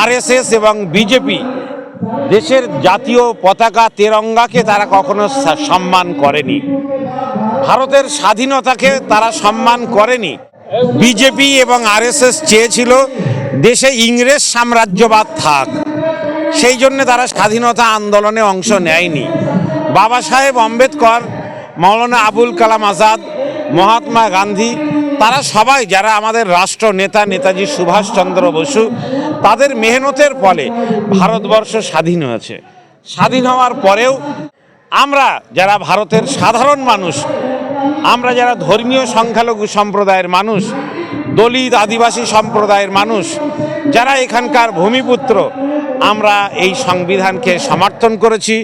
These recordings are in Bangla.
আরএসএস এবং বিজেপি দেশের জাতীয় পতাকা তেরঙ্গাকে তারা কখনো সম্মান করেনি। ভারতের স্বাধীনতাকে তারা সম্মান করেনি। বিজেপি এবং আরএসএস চেয়েছিল দেশে ইংরেজ সাম্রাজ্যবাদ থাক। সেই জন্য তারা স্বাধীনতা আন্দোলনে অংশ নেয়নি। বাবা সাহেব আম্বেদকর, মৌলানা আবুল কালাম আজাদ, মহাত্মা গান্ধী তারা সবাই, যারা আমাদের রাষ্ট্র নেতা নেতাজি সুভাষচন্দ্র বসু, তাদের মেহনতের ফলে ভারতবর্ষ স্বাধীন হয়েছে। স্বাধীন হওয়ার পরেও আমরা যারা ভারতের সাধারণ মানুষ, আমরা যারা ধর্মীয় সংখ্যালঘু সম্প্রদায়ের মানুষ, দলিত আদিবাসী সম্প্রদায়ের মানুষ, যারা এখানকার ভূমিপুত্র আমরা এই সংবিধানকে সমর্থন করেছি,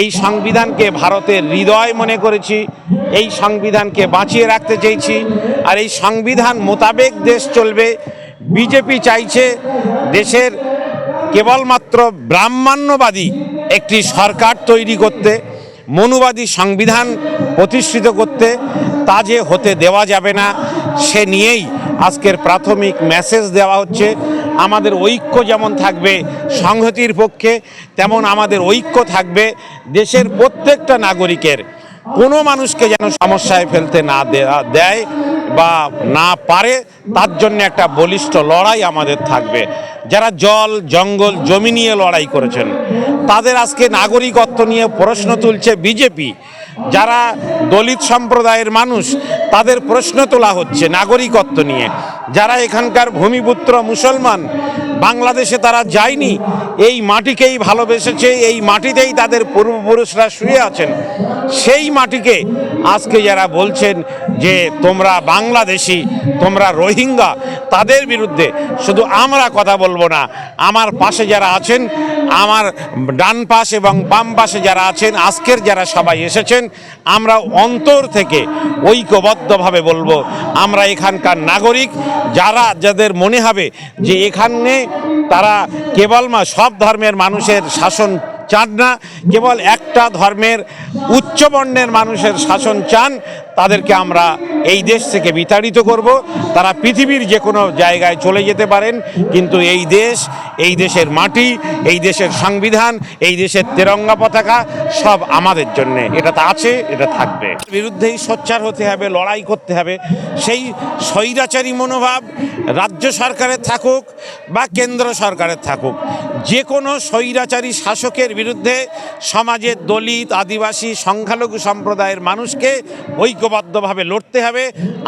এই সংবিধানকে ভারতের হৃদয় মনে করেছি, এই সংবিধানকে বাঁচিয়ে রাখতে চেয়েছি, আর এই সংবিধান মোতাবেক দেশ চলবে। বিজেপি চাইছে দেশের কেবলমাত্র ব্রাহ্মণ্যবাদী একটি সরকার তৈরি করতে, মনুবাদী সংবিধান প্রতিষ্ঠিত করতে, তা যে হতে দেওয়া যাবে না, সে নিয়েই আজকের প্রাথমিক মেসেজ দেওয়া হচ্ছে। আমাদের ঐক্য যেমন থাকবে সংহতির পক্ষে, তেমন আমাদের ঐক্য থাকবে দেশের প্রত্যেকটা নাগরিকের। কোনো মানুষকে যেন সমস্যায় ফেলতে না দেয়া- বা না পারে, তার জন্য একটা বলিষ্ঠ লড়াই আমাদের থাকবে। যারা জল, জঙ্গল, জমি নিয়ে লড়াই করেছেন, তাদের আজকে নাগরিকত্ব নিয়ে প্রশ্ন তুলছে বিজেপি। যারা দলিত সম্প্রদায়ের মানুষ তাদের প্রশ্ন তোলা হচ্ছে নাগরিকত্ব নিয়ে। যারা এখানকার ভূমিপুত্র মুসলমান বাংলাদেশে তারা যায়নি। এই মাটিকেই ভালোবেসেছে, এই মাটিতেই তাদের পূর্বপুরুষরা শুয়ে আছেন। সেই মাটিকে আজকে যারা বলছেন যে তোমরা বাংলাদেশি, তোমরা রোহিঙ্গা, তাদের বিরুদ্ধে শুধু আমরা কথা বলব না, আমার পাশে যারা আছেন, আমার ডান পাশ এবং বাম পাশে যারা আছেন, আজকের যারা সবাই এসেছেন, আমরা অন্তর থেকে ঐক্যবদ্ধভাবে বলব, আমরা এখানকার নাগরিক, যারা যাদের মনে হবে যে এখানে তারা কেবল মা, সব ধর্মের মানুষের শাসন চান না। কেবল একটা ধর্মের উচ্চবর্ণের মানুষের শাসন চান। তাদেরকে আমরা এই দেশ থেকে বিতাড়িত করব। তারা পৃথিবীর যে কোনো জায়গায় চলে যেতে পারেন, কিন্তু এই দেশ, এই দেশের মাটি, এই দেশের সংবিধান, এই দেশের তেরঙ্গা পতাকা সব আমাদের জন্য। এটা তো আছে, এটা থাকবে। বিরুদ্ধেই সোচ্চার হতে হবে, লড়াই করতে হবে। সেই স্বৈরাচারী মনোভাব রাজ্য সরকারের থাকুক বা কেন্দ্র সরকারের থাকুক যে কোনো স্বৈরাচারী শাসকের বিরুদ্ধে সমাজের দলিত, আদিবাসী, সংখ্যালঘু সম্প্রদায়ের মানুষকে ঐক্যবদ্ধভাবে লড়তে হবে।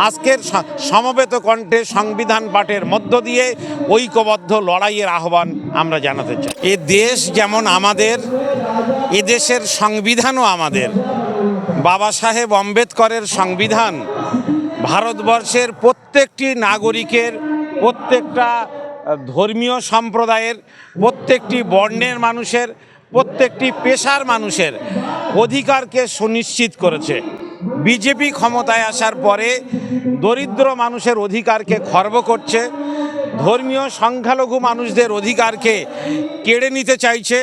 আজকের সমবেত কণ্ঠে সংবিধান পাঠের মধ্য দিয়ে ঐক্যবদ্ধ লড়াইয়ের আহ্বান আমরা জানাতে চাই। এ দেশ যেমন আমাদের, এ দেশের সংবিধানও আমাদের। বাবা সাহেব আম্বেদকরের সংবিধান ভারতবর্ষের প্রত্যেকটি নাগরিকের, প্রত্যেকটা ধর্মীয় সম্প্রদায়ের, প্রত্যেকটি বর্ণের মানুষের, প্রত্যেকটি পেশার মানুষের অধিকারকে সুনিশ্চিত করেছে। বিজেপি ক্ষমতায় আসার পরে দরিদ্র মানুষের অধিকারকে খর্ব করছে, ধর্মীয় সংখ্যালঘু মানুষদের অধিকারকে কেড়ে নিতে চাইছে,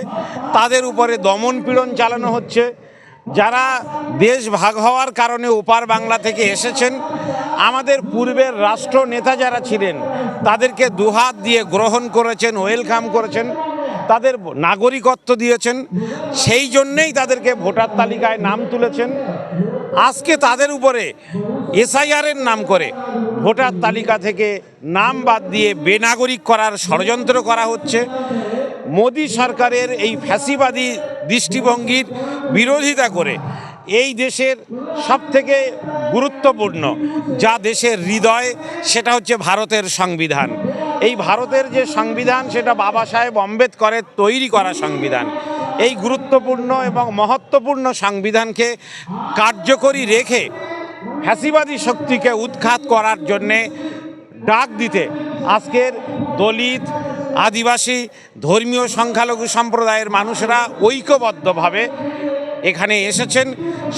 তাদের উপরে দমন পীড়ন চালানো হচ্ছে। যারা দেশ ভাগ হওয়ার কারণে ওপার বাংলা থেকে এসেছেন, আমাদের পূর্বের রাষ্ট্র নেতা যারা ছিলেন, তাদেরকে দুহাত দিয়ে গ্রহণ করেছেন, ওয়েলকাম করেছেন। তাদের নাগরিকত্ব দিয়েছেন, সেই জন্যেই তাদেরকে ভোটার তালিকায় নাম তুলেছেন। আজকে তাদের উপরে এসআইআরের নাম করে ভোটার তালিকা থেকে নাম বাদ দিয়ে বেনাগরিক করার ষড়যন্ত্র করা হচ্ছে। মোদী সরকারের এই ফ্যাসিবাদী দৃষ্টিভঙ্গির বিরোধিতা করে এই দেশের সবথেকে গুরুত্বপূর্ণ যা দেশের হৃদয়, সেটা হচ্ছে ভারতের সংবিধান। এই ভারতের যে সংবিধান, সেটা বাবা সাহেব আম্বেদকরের তৈরি করা সংবিধান। এই গুরুত্বপূর্ণ এবং মহত্বপূর্ণ সংবিধানকে কার্যকরী রেখে ফ্যাসিবাদী শক্তিকে উৎখাত করার জন্যে ডাক দিতে আজকের দলিত, আদিবাসী, ধর্মীয় সংখ্যালঘু সম্প্রদায়ের মানুষরা ঐক্যবদ্ধভাবে এখানে এসেছেন।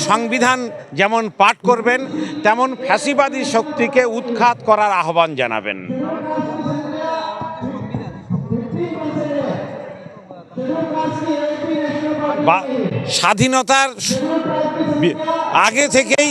সংবিধান যেমন পাঠ করবেন, তেমন ফ্যাসিবাদী শক্তিকে উৎখাত করার আহ্বান জানাবেন। বা স্বাধীনতার আগে থেকেই